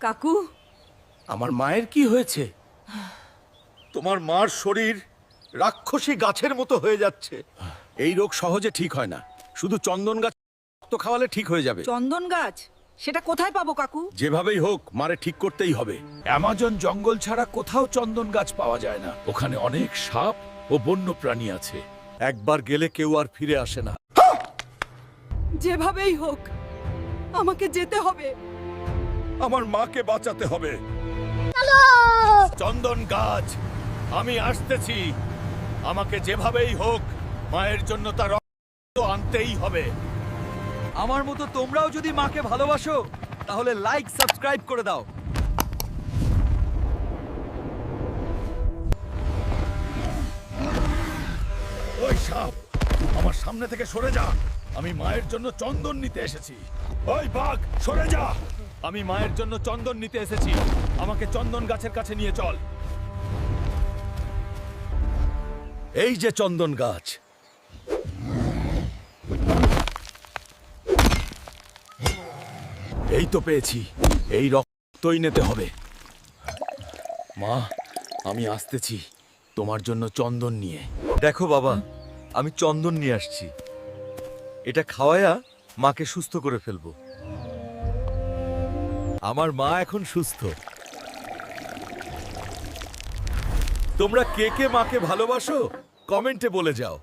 কাকু? আমার মায়ের কি হয়েছে? তোমার মার শরীর রাক্ষসী গাছের মতো হয়ে যাচ্ছে। এই রোগ সহজে ঠিক হয় না। শুধু চন্দন গাছ রক্ত খাওয়ালে ঠিক হয়ে যাবে। চন্দন গাছ? সেটা কোথায় পাবো কাকু? যেভাবেই হোক মারে ঠিক করতেই হবে। অ্যামাজন জঙ্গল ছাড়া কোথাও চন্দন গাছ পাওয়া যায় না। ওখানে অনেক সাপ ও বন্য প্রাণী আছে। একবার গেলে কেউ আর ফিরে আসে না। যেভাবেই হোক আমাকে যেতে হবে। আমার মাকে বাঁচাতে হবে। চন্দন গাছ আমি আসতেছি। আমাকে যেভাবেই হোক মায়ের জন্য তার রক্ত আনতেই হবে। আমার মতো তোমরাও যদি মাকে ভালোবাসো তাহলে লাইক সাবস্ক্রাইব করে দাও। ওই সাপ আমার সামনে থেকে সরে যা। আমি মায়ের জন্য চন্দন নিতে এসেছি। ওই বাঘ সরে যা! আমি মায়ের জন্য চন্দন নিতে এসেছি। আমাকে চন্দন গাছের কাছে নিয়ে চল। এই যে চন্দন গাছ। এই তো পেয়েছি। এই রক্তই নিতে হবে। মা, আমি আসতেছি তোমার জন্য চন্দন নিয়ে। দেখো বাবা, আমি চন্দন নিয়ে আসছি। এটা খাওয়ায়া মাকে সুস্থ করে ফেলব। আমার মা এখন সুস্থ। তোমরা কে কে মাকে ভালোবাসো? কমেন্টে বলে যাও।